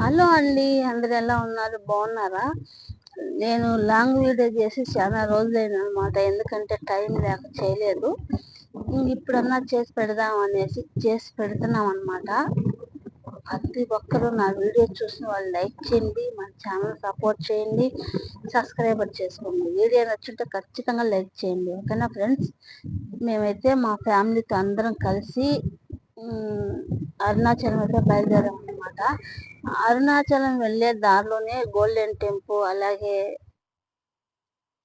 Hello అండి అందరు ఎలా ఉన్నారు? బాగున్నారా? నేను లాంగ్ వీడియో చేసి చాలా రోజులైన అనమాట ఎందుకంటే టైం లేక చేయలేదు. ఇప్పుడన్నా చేసి పెడదాం అనేసి చేసి పెడుతున్నాం అనమాట ప్రతి ఒక్కరూ నా వీడియో చూసిన వాళ్ళు లైక్ చేయండి మన ఛానల్ సపోర్ట్ చేయండి సబ్స్క్రైబర్ చేసుకోండి. వీడియో నచ్చుంటే ఖచ్చితంగా లైక్ చేయండి ఓకేనా ఫ్రెండ్స్? మేమైతే మా ఫ్యామిలీతో అందరం కలిసి అరుణాచలం అయితే బయలుదేరాం అనమాట అరుణాచలం వెళ్ళే దారిలోనే గోల్డెన్ టెంపుల్ అలాగే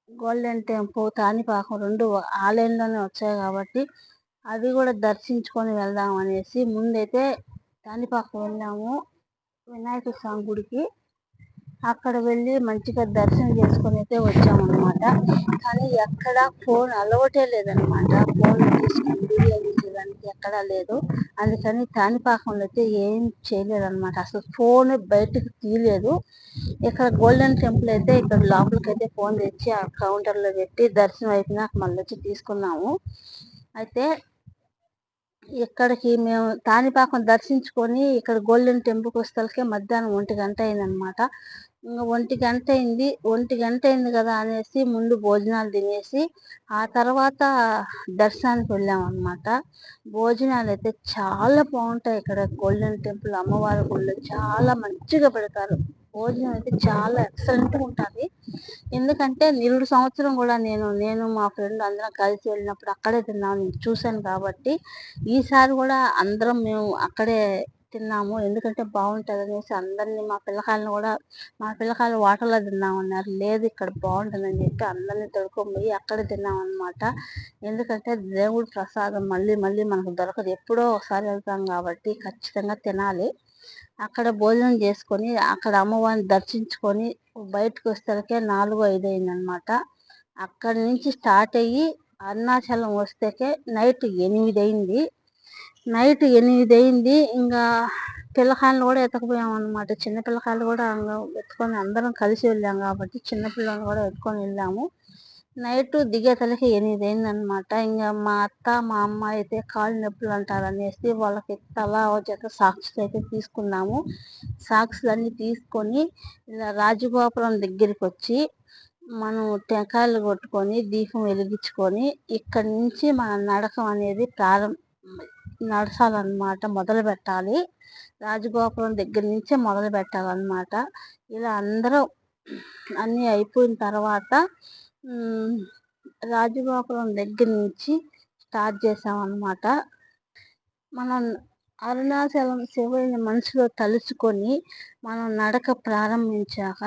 గోల్డెన్ టెంపుల్ తానిపాకం రెండు ఆలయంలోనే వచ్చాయి కాబట్టి అవి కూడా దర్శించుకొని వెళ్దాం అనేసి ముందైతే తానిపాకం వెళ్ళాము వినాయక స్వామి గుడికి. అక్కడ వెళ్ళి మంచిగా దర్శనం చేసుకుని అయితే వచ్చామన్నమాట. కానీ ఎక్కడ ఫోన్ అలవటే లేదనమాట ఫోన్ తీసుకుని చేయడానికి ఎక్కడా లేదు. అందుకని తానిపాకంలో అయితే ఏం చేయలేదన్నమాట. అసలు ఫోన్ బయటకు తీయలేదు. ఇక్కడ గోల్డెన్ టెంపుల్ అయితే ఇక్కడ లోపలికి అయితే ఫోన్ తెచ్చి ఆ కౌంటర్లో పెట్టి దర్శనం అయిపోయినాక మళ్ళీ వచ్చి తీసుకున్నాము. అయితే ఇక్కడికి మేము తానిపాకం దర్శించుకొని ఇక్కడ గోల్డెన్ టెంపుల్కి వస్తలకే మధ్యాహ్నం ఒంటి గంట అయిందనమాట ఇంకా ఒంటి గంట అయింది ఒంటి గంట అయింది కదా అనేసి ముందు భోజనాలు తినేసి ఆ తర్వాత దర్శనానికి వెళ్ళాం అనమాట భోజనాలు అయితే చాలా బాగుంటాయి ఇక్కడ గోల్డెన్ టెంపుల్ అమ్మవారి గుళ్ళు. చాలా మంచిగా పెడతారు. భోజనం అయితే చాలా ఎక్సలెంట్గా ఉంటుంది. ఎందుకంటే నిరుడు సంవత్సరం కూడా నేను నేను మా ఫ్రెండ్ అందరం కలిసి వెళ్ళినప్పుడు అక్కడే తిన్నాను చూశాను కాబట్టి ఈసారి కూడా అందరం మేము అక్కడే తిన్నాము. ఎందుకంటే బాగుంటుంది అనేసి అందరినీ మా పిల్లకాయలను కూడా మా పిల్లకాయలు వాటర్లో తిన్నామన్నారు లేదు ఇక్కడ బాగుంటుందని చెప్పి అందరినీ తొడుకొని అక్కడ తిన్నాం అనమాట ఎందుకంటే దేవుడి ప్రసాదం మళ్ళీ మళ్ళీ మనకు దొరకదు. ఎప్పుడో ఒకసారి వెళ్తాం కాబట్టి ఖచ్చితంగా తినాలి. అక్కడ భోజనం చేసుకొని అక్కడ అమ్మవారిని దర్శించుకొని బయటకు వస్తేకే నాలుగు ఐదు అయిందనమాట అక్కడి నుంచి స్టార్ట్ అయ్యి అరుణాచలం వస్తేకే నైట్ ఎనిమిది అయింది నైట్ ఎనిమిది అయింది ఇంకా పిల్లకాయలు కూడా ఎత్తకపోయాం అనమాట చిన్న పిల్లకాయలు కూడా ఎత్తుకొని అందరం కలిసి వెళ్ళాం కాబట్టి చిన్న పిల్లల్ని కూడా ఎత్తుకొని వెళ్ళాము. నైట్ దిగే తలకి ఎనిమిది అయింది అనమాట ఇంకా మా అత్త మా అమ్మ అయితే కాళ్ళు నొప్పులు అంటారు అనేసి వాళ్ళకి తల చేత సాక్షులు అయితే తీసుకున్నాము. సాక్షులన్నీ తీసుకొని ఇలా రాజగోపురం దగ్గరికి వచ్చి మనం టెంకాయలు కొట్టుకొని దీపం వెలిగించుకొని ఇక్కడి నుంచి మన నడకం అనేది ప్రారంభం నడచాలన్నమాట మొదలు పెట్టాలి. రాజగోపురం దగ్గర నుంచే మొదలు పెట్టాలన్నమాట. ఇలా అందరూ అన్నీ అయిపోయిన తర్వాత రాజగోపురం దగ్గర నుంచి స్టార్ట్ చేసామన్నమాట. మనం అరుణాచలం శివుని మనసులో తలుచుకొని మనం నడక ప్రారంభించాక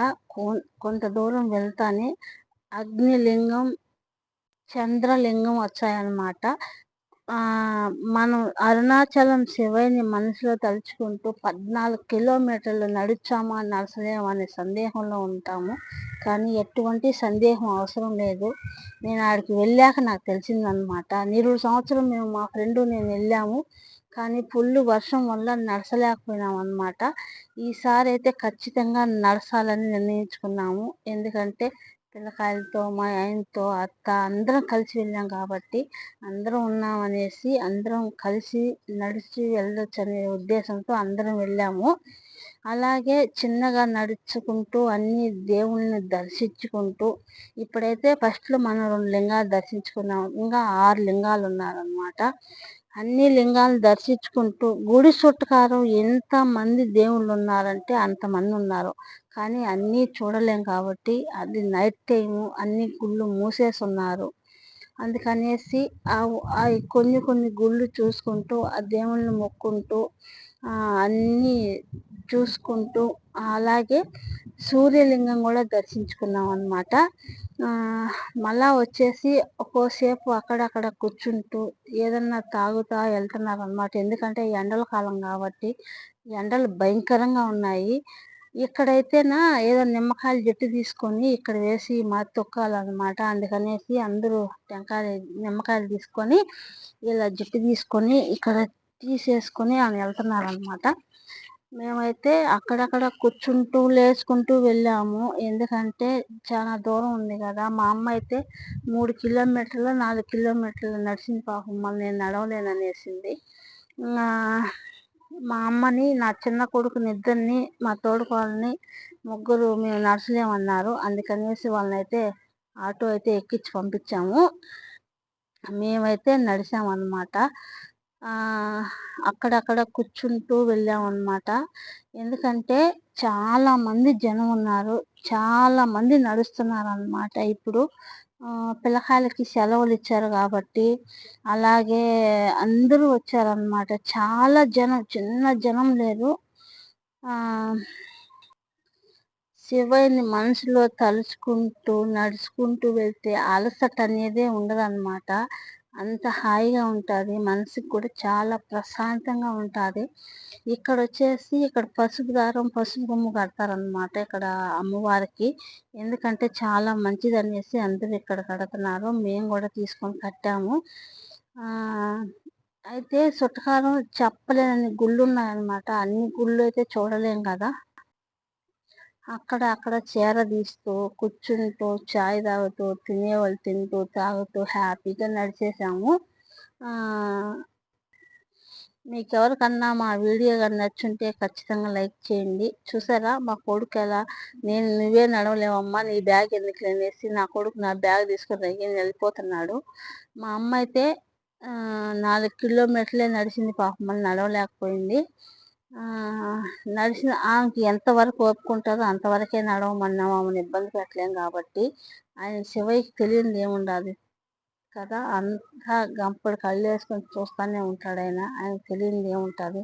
కొంత దూరం వెళ్తానే అగ్నిలింగం చంద్రలింగం వచ్చాయన్నమాట. మనం అరుణాచలం శివయ్యని మనసులో తలుచుకుంటూ పద్నాలుగు కిలోమీటర్లు నడిచామా నడచలేమా అనే సందేహంలో ఉంటాము. కానీ ఎటువంటి సందేహం అవసరం లేదు. నేను ఆడికి వెళ్ళాక నాకు తెలిసిందనమాట నిరుడు సంవత్సరం మేము మా ఫ్రెండు నేను వెళ్ళాము. కానీ ఫుల్ వర్షం వల్ల నడచలేకపోయినాం అనమాట ఈసారి అయితే ఖచ్చితంగా నడచాలని నిర్ణయించుకున్నాము. ఎందుకంటే పిల్లకాయలతో మా ఆయనతో అత్త అందరం కలిసి వెళ్ళాం కాబట్టి అందరం ఉన్నాం అనేసి అందరం కలిసి నడిచి వెళ్ళొచ్చు అనే ఉద్దేశంతో అందరం వెళ్ళాము. అలాగే చిన్నగా నడుచుకుంటూ అన్ని దేవుళ్ళని దర్శించుకుంటూ ఇప్పుడైతే ఫస్ట్లో మనం రెండు లింగాలు దర్శించుకున్నాం. ఇంకా ఆరు లింగాలు ఉన్నారనమాట అన్ని లింగాలు దర్శించుకుంటూ గుడి చుట్టకారం ఎంత మంది దేవుళ్ళు ఉన్నారంటే అంతమంది ఉన్నారు. కానీ అన్నీ చూడలేం కాబట్టి అది నైట్ టైము అన్ని గుళ్ళు మూసేసి ఉన్నారు అందుకనేసి ఆ కొన్ని కొన్ని గుళ్ళు చూసుకుంటూ ఆ దేవుళ్ళని మొక్కుంటూ అన్నీ చూసుకుంటూ అలాగే సూర్యలింగం కూడా దర్శించుకున్నాం అనమాట మళ్ళా వచ్చేసి ఒక్కోసేపు అక్కడక్కడ కూర్చుంటూ ఏదన్నా తాగుతా వెళ్తున్నారు అనమాట ఎందుకంటే ఎండల కాలం కాబట్టి ఎండలు భయంకరంగా ఉన్నాయి. ఇక్కడైతేనా ఏదో నిమ్మకాయలు జట్టు తీసుకొని ఇక్కడ వేసి మా తొక్కాలన్నమాట. అందుకనేసి అందరూ టెంకాయ నిమ్మకాయలు తీసుకొని ఇలా జట్టు తీసుకొని ఇక్కడ తీసేసుకొని ఆయన వెళ్తున్నారు అనమాట మేమైతే అక్కడక్కడ కూర్చుంటూ లేచుకుంటూ వెళ్ళాము. ఎందుకంటే చాలా దూరం ఉంది కదా. మా అమ్మ అయితే మూడు కిలోమీటర్లు నాలుగు కిలోమీటర్లు నడిచింది పాపం. మళ్ళీ నేను నడవలేననేసింది. మా అమ్మని నా చిన్న కొడుకుని ఇద్దరిని మా తోడుకోవాలని ముగ్గురు మేము నడచలేమన్నారు. అందుకనేసి వాళ్ళనైతే ఆటో అయితే ఎక్కించి పంపించాము. మేమైతే నడిచామన్నమాట. అక్కడక్కడ కూర్చుంటూ వెళ్ళామన్నమాట. ఎందుకంటే చాలా మంది జనం ఉన్నారు. చాలా మంది నడుస్తున్నారు అన్నమాట ఇప్పుడు పిల్లకాయలకి సెలవులు ఇచ్చారు కాబట్టి అలాగే అందరూ వచ్చారనమాట చాలా జనం చిన్న జనం లేదు శివయ్యని మనసులో తలుచుకుంటూ నడుచుకుంటూ వెళ్తే అలసట అనేదే ఉండదన్నమాట. అంత హాయిగా ఉంటుంది. మనసుకి కూడా చాలా ప్రశాంతంగా ఉంటుంది. ఇక్కడ వచ్చేసి ఇక్కడ పసుపు దారం పసుపు బొమ్మ కడతారనమాట ఇక్కడ అమ్మవారికి. ఎందుకంటే చాలా మంచిది అనేసి అందరూ ఇక్కడ కడుతున్నారు. మేము కూడా తీసుకొని కట్టాము. అయితే సుట్టకారం చెప్పలేనని గుళ్ళు ఉన్నాయన్నమాట అన్ని గుళ్ళు అయితే చూడలేం కదా. అక్కడ అక్కడ చీర తీస్తూ కూర్చుంటూ చాయ్ తాగుతూ తినేవాళ్ళు తింటూ తాగుతూ హ్యాపీగా నడిచేసాము. మీకు ఎవరికన్నా మా వీడియో కానీ నచ్చుంటే ఖచ్చితంగా లైక్ చేయండి. చూసారా? మా కొడుకు ఎలా నేను నువ్వే నడవలేవమ్మా నీ బ్యాగ్ ఎందుకు లేనేసి నా కొడుకు నా బ్యాగ్ తీసుకుని రయ్యని వెళ్ళిపోతున్నాడు. మా అమ్మ అయితే నాలుగు కిలోమీటర్లే నడిచింది పాపం మళ్ళీ నడవలేకపోయింది. నడిచిన ఆమెకి ఎంతవరకు ఒప్పుకుంటారో అంతవరకే నడవమన్నాం. ఆమెను ఇబ్బంది పెట్టలేం కాబట్టి ఆయన శివయ్యకి తెలియనిది ఏముండదు కదా? అంతా గంపడి కళ్ళు వేసుకొని చూస్తూనే ఉంటాడు ఆయన. ఆయనకు తెలియనిది ఏముంటుంది?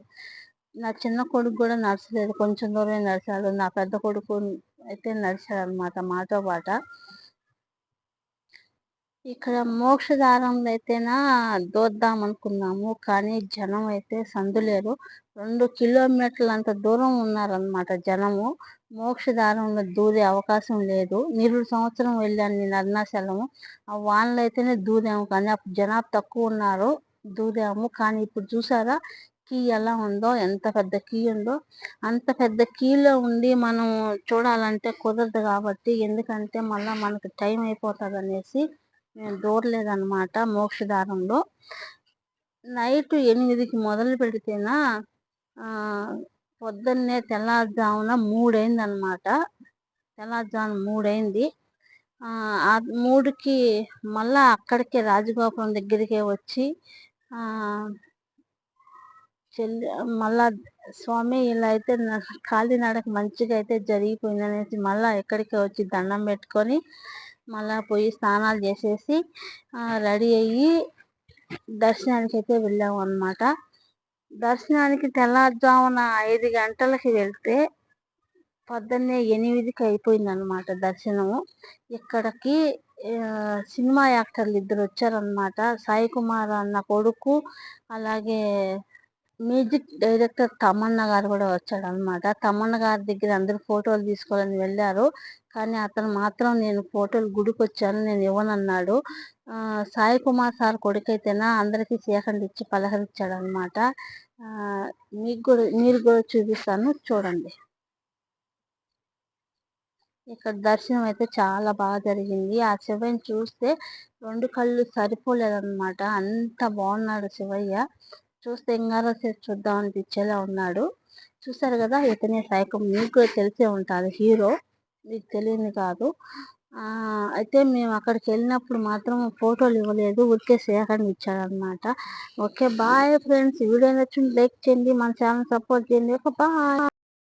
నా చిన్న కొడుకు కూడా నడచలేదు. కొంచెం దూరమే నడిచాడు. నా పెద్ద కొడుకు అయితే నడిచాడు అనమాట మాతో పాట. ఇక్కడ మోక్షదారంలో అయితేనా దోద్దాం అనుకున్నాము కానీ జనం అయితే సందులేరు రెండు కిలోమీటర్ల అంత దూరం ఉన్నారనమాట జనము. మోక్షదారంలో దూరే అవకాశం లేదు. నిరుడు సంవత్సరం వెళ్ళాను నేను అరుణాచలము. ఆ వానలు అయితేనే దూరాము కానీ అప్పుడు జనాభా తక్కువ ఉన్నారు. దూరాము కానీ ఇప్పుడు చూసారా? కీ ఎలా ఉందో ఎంత పెద్ద కీ ఉందో. అంత పెద్ద కీలో ఉండి మనం చూడాలంటే కుదరదు కాబట్టి ఎందుకంటే మళ్ళీ మనకు టైం అయిపోతుంది అనేసి మేము దూరలేదన్నమాట మోక్షదారంలో నైట్ ఎనిమిదికి మొదలు పెడితేనా పొద్దున్నే తెల్లారుజామున మూడైంది అనమాట తెల్లారుజామున మూడైంది. ఆ మూడుకి మళ్ళా అక్కడికే రాజగోపురం దగ్గరికే వచ్చి చెల్లి మళ్ళా స్వామి ఇలా అయితే కాలినడక మంచిగా అయితే జరిగిపోయింది అనేసి ఎక్కడికే వచ్చి దండం పెట్టుకొని మళ్ళా పోయి స్నానాలు చేసేసి రెడీ అయ్యి దర్శనానికి అయితే వెళ్ళాము అనమాట దర్శనానికి తెల్లారుజామున ఐదు గంటలకి వెళ్తే పొద్దున్నే ఎనిమిదికి అయిపోయింది అనమాట దర్శనము. ఇక్కడికి సినిమా యాక్టర్లు ఇద్దరు వచ్చారనమాట సాయి కుమార్ అన్న కొడుకు అలాగే మ్యూజిక్ డైరెక్టర్ తమన్న గారు కూడా వచ్చాడు అనమాట తమన్న గారి దగ్గర అందరూ ఫోటోలు తీసుకోవాలని వెళ్ళారు. కానీ అతను మాత్రం నేను ఫోటోలు గుడికి వచ్చాను నేను ఇవ్వనన్నాడు. సాయి కుమార్ సార్ కొడుకైతేనా అందరికీ సేకండ్ ఇచ్చి పలకరించాడు అనమాట మీకు కూడా మీరు కూడా చూపిస్తాను చూడండి. ఇక్కడ దర్శనం అయితే చాలా బాగా జరిగింది. ఆ శివయ్యని చూస్తే రెండు కళ్ళు సరిపోలేదన్నమాట అంత బాగున్నాడు శివయ్య. చూస్తే ఇంగారో సేపు చూద్దాం అనిపించేలా ఉన్నాడు. చూసారు కదా ఇతనే సైకం మీకు తెలిసే ఉంటుంది హీరో. మీకు తెలియని కాదు. అయితే మేము అక్కడికి వెళ్ళినప్పుడు మాత్రం ఫోటోలు ఇవ్వలేదు. ఊరికే సేకరణ ఇచ్చారనమాట ఓకే బాయ్ ఫ్రెండ్స్. వీడియో నచ్చింది లైక్ చేయండి. మన ఛానల్ సపోర్ట్ చేయండి. ఒక బాయ్.